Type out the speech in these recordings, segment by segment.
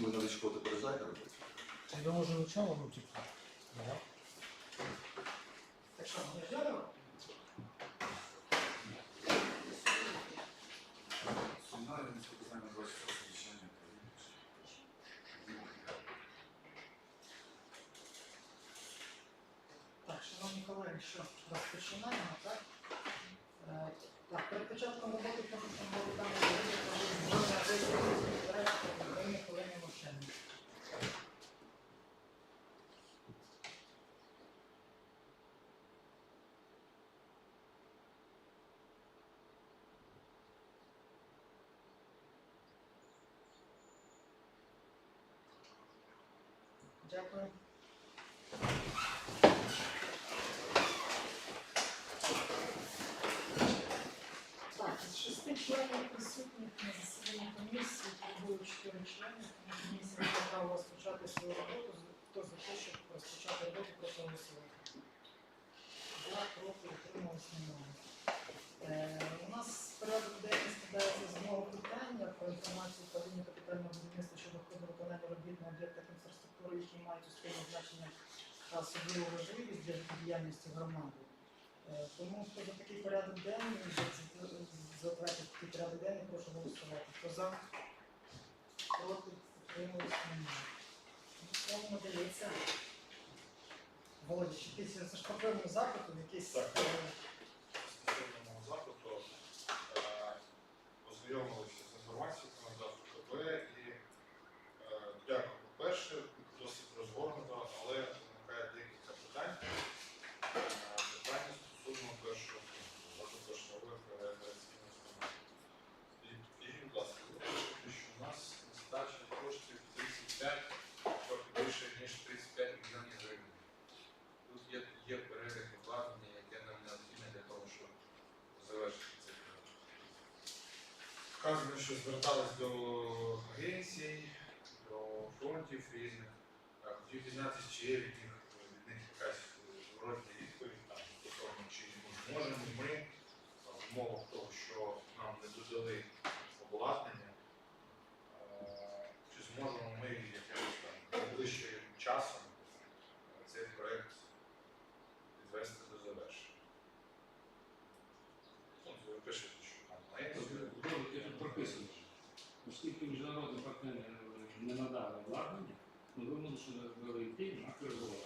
ми новичку тепер знаєте робити. Я може начало, ну типу. Да. Так що, не ждемо? Так, шановні колеги, що розпочинаємо, так? Е, Так, перед початком роботи комісії було там Дякую. Так, з шести членів присутніх на засіданні комісії було чотири члени. Комісія має розпочати свою роботу. Хто за те, щоб розпочати роботу, голосувати. Проти, немає. Е, У нас порядок денний складається з одного питання про інформацію управління капітального будівництва щодо ходу виконання робіт на об'єктах інфраструктури, які мають суспільне значення та особливу важливість для діяльності громади. Е, Тому хто за такий порядок денний, за- такий порядок денний, прошу голосувати. Хто за, проти, утримались, немає. Слово надається. Володя, чи якийсь це ж по певному запиту, якийсь Так. е, стосовного запиту е, ознайомилися з інформацією про надавку КП і е, дякую, по-перше, досить розгорнуто, але виникає декілька питань. Е, Питання стосовно першого пункту, запитошнової операційної установи. І, і, будь ласка, ви пишете, що у нас нестача коштів 35, трохи більше, ніж 35 мільйонів гривень. Тут є, є перелік обладнання, яке нам необхідне для того, щоб завершити цей проект. Вказано, що звертались до агенцій, до фронтів різних. Хотів дізнатися, чи є від них, від них якась зворотня відповідь там, стосовно, чи можемо ми в умовах того, що нам не додали обладнання, е, чи зможемо ми якимось там найближчим часом е, цей проект підвести до завершення. Ну, ви пишете, що там мається. Я тут прописано. Оскільки міжнародні партнери не надали обладнання, ми вимушені були йти на коригування.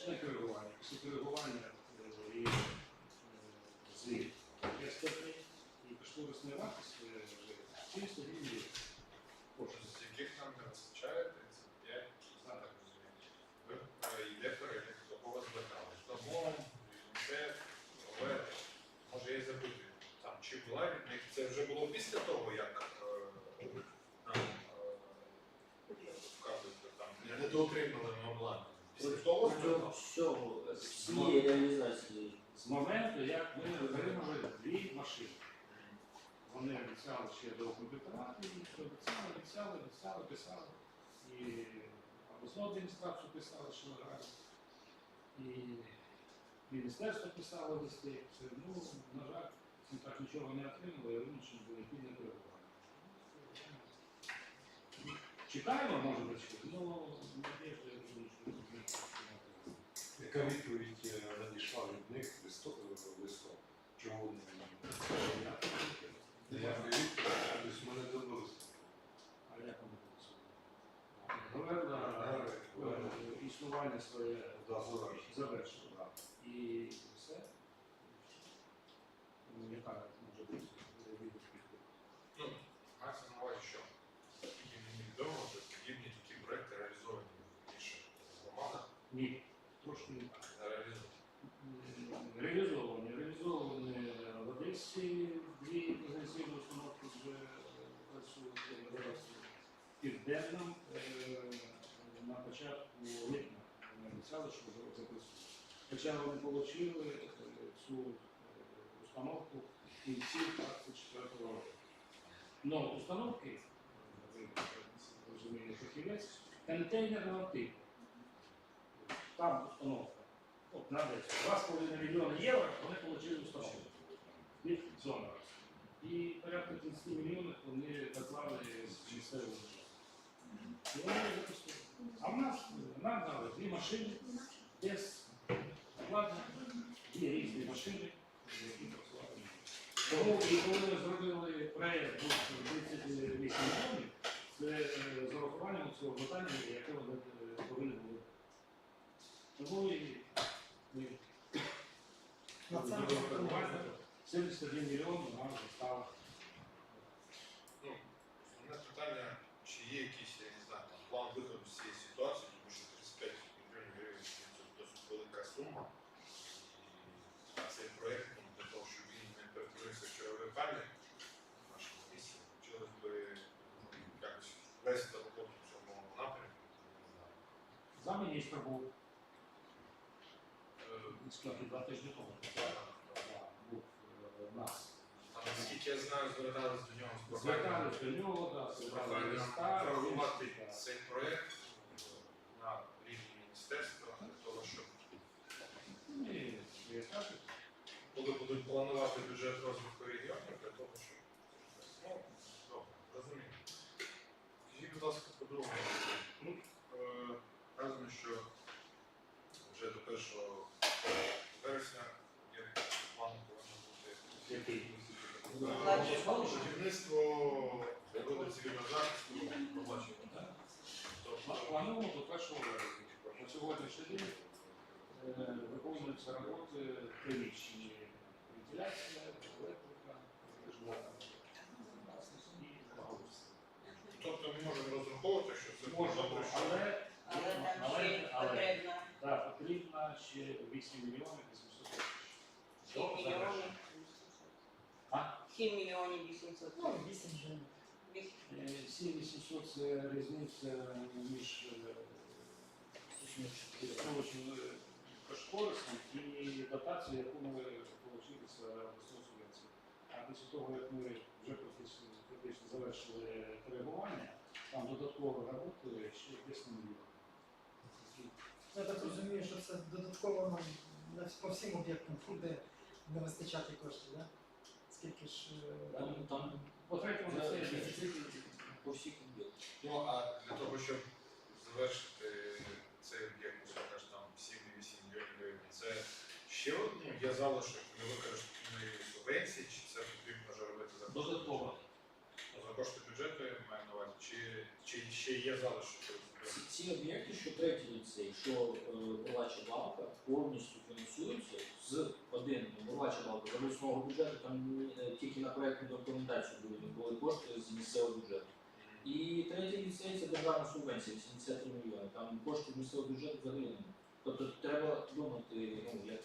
Пішли коригування. Після коригування е, і е, звіт експертний і кошторисна вартість е, вже 400 гривень коштує. з яких нам не вистачає 35, я так розумію. Йде перелік, до кого звертались. Домом, ЮНІСЕФ, ОВЕ, може я забути. Там чи була від них, це вже було після того, як нам е, там, не доотримали ми обладнання. Звертались. Всього, всі, я не знаю. З моменту, як ми отримали дві машини. Вони обіцяли ще до комп'ютера, і обіцяли, обіцяли, обіцяли, писали. І обласну адміністрацію писали, що грають. І міністерство писало листи. Це, Ну, на жаль, ми так нічого не отримали, і вимушені були йти на коригування. Чекаємо, може бути, ну, надіжда, я думаю, що ми Яка відповідь е, надійшла від них листо- е, листом? Чому вони не Ніякої відповіді, тобто ми не добилися. А як вони е, існування своє завершено. І все. Ну, Яка може бути відповідь? Ну, мається на увазі, що наскільки мені відомо, що подібні такі проекти реалізовані в інших громадах, Ні, трошки не так. не реалізовані. М, Реалізовані. Реалізовані в Одесі дві позиційні установки вже е, працюють зараз в південному е, на початку липня. Вони обіцяли, що вже запрацюють. Хоча вони отримали цю е, установку в кінці 24 року. Но установки, е, розумієте, фахівець, контейнерного типу. Там установка. От, на 2,5 мільйони євро вони отримали установку. Від зона. І порядка 30 мільйонів вони доклали з місцевого бюджету. А в нас нам дали дві машини без оплати, дві різні машини, які працювали. Тому і коли ми зробили проєкт був 38 мільйонів, це е, з урахуванням цього питання, яке е, повинні були. Тому і ми зробили коригування. 71 мільйон нам. Ну, основне питання, чи є якийсь, я не знаю, там, план виходу з цієї ситуації, тому що 35 мільйонів гривень це досить велика сума. І цей проєкт ну, для того, щоб він не перетворився в чергове камінь в нашому місці, хотілося б ну, якось вести роботу в цьому напрямку. Не знаю. Замміністра був Е, скільки два тижні тому. Був е, в нас. Наскільки я знаю, звертались до нього з Звертались до нього, да, з проханням листа, цей проєкт на рівні міністерства для того, щоб Ні, я коли будуть планувати бюджет розвитку регіонів, для того, щоб ну, добре, розумію. Скажіть, будь ласка, по-другому. Ну, е, вказано, що вже до 1 вересня є план повинно бути який. Будівництво роду цивільного захисту побачимо. Так. Плануємо до першого вересня. На сьогоднішній день е, виконуються роботи приміщені вентиляція, електрика, і благоустрій. тобто ми можемо розраховувати, що це добре, але, Але але, потрібно ще 8 мільйонів 800 тисяч. 7 До завершення. Мільйонів. А? 7 мільйонів 800 Ну, 8 вже. Е, 7800 це різниця між існуючим кошторисом і дотацією, яку ми отримали з обласної субвенції. А після того, як ми вже практично, практично завершили коригування, там додатково роботи ще десь на мільйон. Я так розумію, що це додатково нам по всім об'єктам буде не вистачати коштів, да? Скільки ж. е, Там, там По третьому це по всіх об'єктах. Ну, а для того, щоб завершити цей об'єкт, ну, що каже, там 7-8 мільйонів гривень, це ще ну, є залишок невикористаної субвенції, чи це потрібно вже робити за кошти Додатково. Ну, За кошти бюджету я маю на увазі, чи, чи ще є залишок? Ці, ці об'єкти, що третій ліцей, що е, Бурлача балка, повністю фінансуються з з обласного бюджету, там е, тільки на проєктну документацію були, були кошти з місцевого бюджету. І третій ліцей це державна субвенція, 83 мільйони. Там кошти з місцевого бюджету взагалі немає. Тобто треба думати, ну, як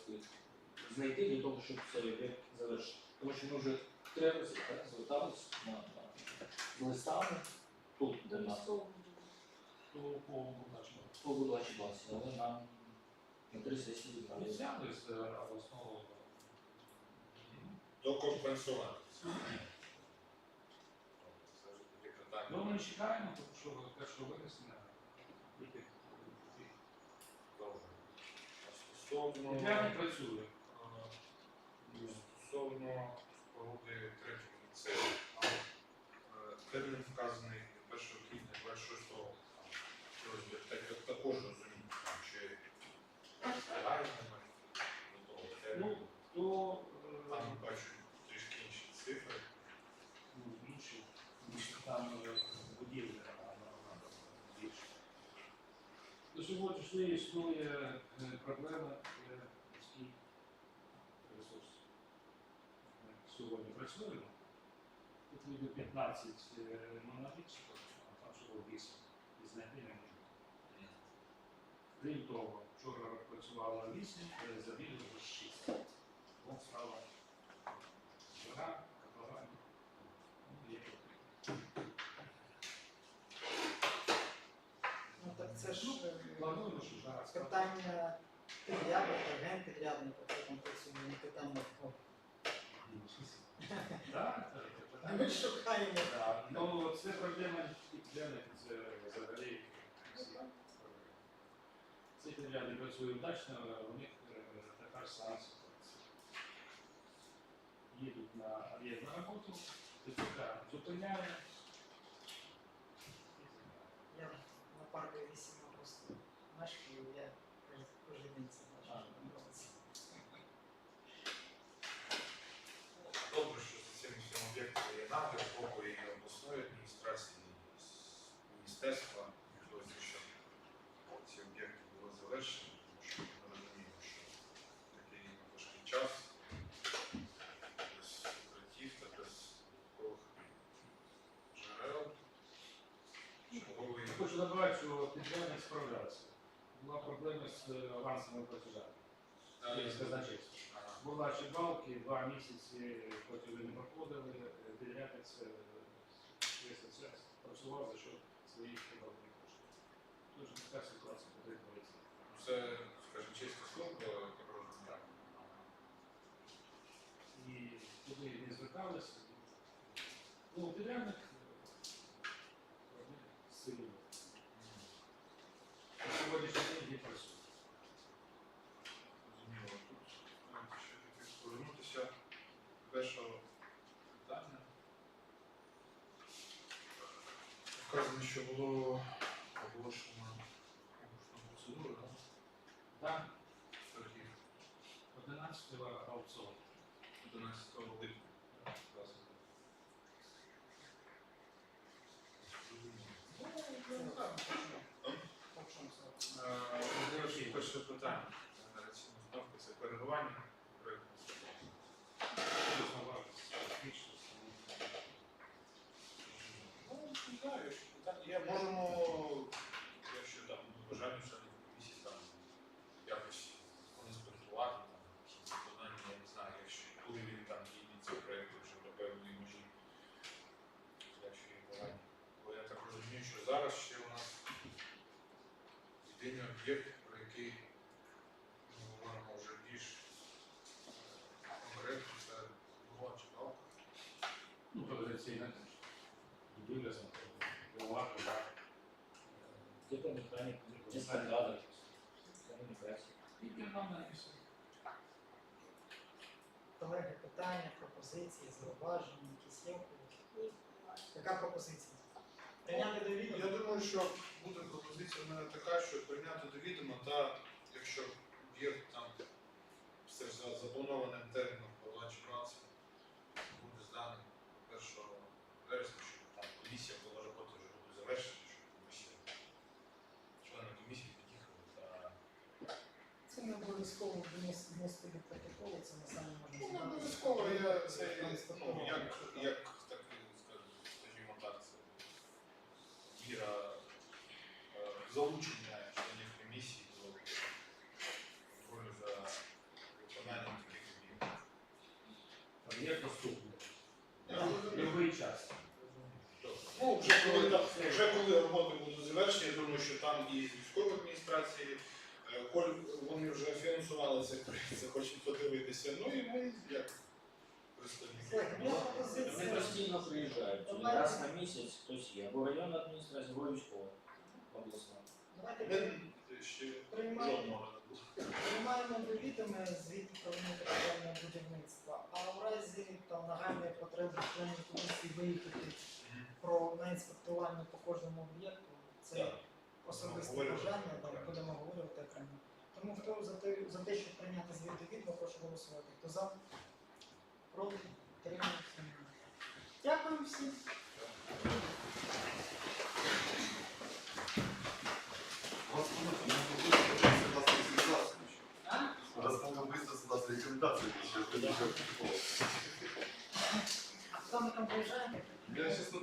знайти для того, щоб цей об'єкт завершити. Тому що ми вже так, зверталися на, на, листами тут, де нас по нашому. по але нам на три сесії відправили. е, обласного Докомпенсувати. Це вже таке питання. Ну, ми чекаємо, тому що першого тільки Добре. А Стосовно, Підрядник працює. е, стосовно споруди третього ліцею, е, термін вказаний 1 квітня 26 року. Так- також розуміти, там, чи встигаємо ми до того Ну, терміну. то Там е, бачу трішки інші цифри. ну, більше, більше там е, будівля набагато більше. До сьогоднішньої існує е, проблема е, ресурсів. сьогодні працюємо. Тут ніби 15 е, монолітчиків, а там всього 8 і знайти не можна. Крім того, вчора працювала 8, е, завідомо 6. Вон стало жара, котлован. Ну, є потрібно. Ну так це ж е, Плануємо, що жара стане. Питання підрядника, генпідрядника, там працює, не питання в Так, це ми шукаємо. Так, Ну, це проблема підрядник, це взагалі всі. Ці підрядники працюють вдачно, у них е, така ж сама ситуація. Їдуть на об'єкт на роботу, ТЦК зупиняє. знак опокої обласної адміністрації міністерства підрозділ, щоб ці об'єкти були завершені, тому що ми розуміємо, що такий важкий час без укриттів та без додаткових джерел. Черговий... Хочу додавати, що підтримання справлятися. Була проблема з е, авансовими платежами. Є е, значить. Була чекалки, два місяці платежі не проходили, е, е, весь працював за счет своїх податних коштів. Дуже така ситуація потрібно вийти. Це, скажімо, чеська служба, я розумію. І туди не зверталися. Ну, підрядник е, сильно. На сьогоднішній день не працює. Зрозуміло. Тут знаєте, ще хотів повернутися до першого питання. Вказано, що було оголошено процедуру? Так, Торгів 11 аукціон. 11 липня. Перше питання це перебування проєкту. Чесно вартість, технічність. Ну, не знаю, якщо питання є, можемо, якщо там буде бажання членів комісії там якось конспектувати, там, якісь виконання, я не знаю, якщо коли він там дійде цього проєкту вже до певної межі, якщо є бажання. Бо я так розумію, що зараз ще у нас єдиний об'єкт, про який ми говоримо вже більш е, конкретно, це була чекалка. Ну, традиційна будівля. Типу механіка, ті стандарти, комунікація. Тільки. Колеги, питання, пропозиції, зауваження, якісь є? Яка пропозиція? Я думаю, що буде пропозиція в мене така, що прийняти до відома, та якщо об'єкт там все ж за запланованим терміном подачі праці буде зданий 1 вересня, щоб там комісія була робота вже буде завершена, щоб комісія, члени комісії під'їхали та Це не обов'язково внес- внести до протоколу, це можемо Ну, не зробити. обов'язково, я це ну, як, як так, скажімо так, це міра е, залучення членів комісії до контролю за виконанням таких об'єктів. Є доступно. Так. Любий час. Ну, вже коли, там- вже коли роботи будуть завершені, я думаю, що там і з військової адміністрації, е, коль вони вже фінансували цей проєкт, захочуть подивитися. Ну і ми як представники. Є Вони пропозиція. постійно приїжджають. Раз на місяць хтось є. Або районна адміністрація, або військова обласна. Давайте Ми ще приймаємо. жодного не було. Приймаємо до відома звіт управління капітального будівництва, а у разі там нагальної потреби членів комісії виїхати про на інспектування по кожному об'єкту, це Так. особисте бажання, там будемо говорити окремо. Тому хто за те, за те, щоб прийняти звіт до прошу голосувати. Хто за? Проти? Тримається? Дякую всім. Расскажем быстро у нас рекомендации. А хто ми там приїжджає? Я сейчас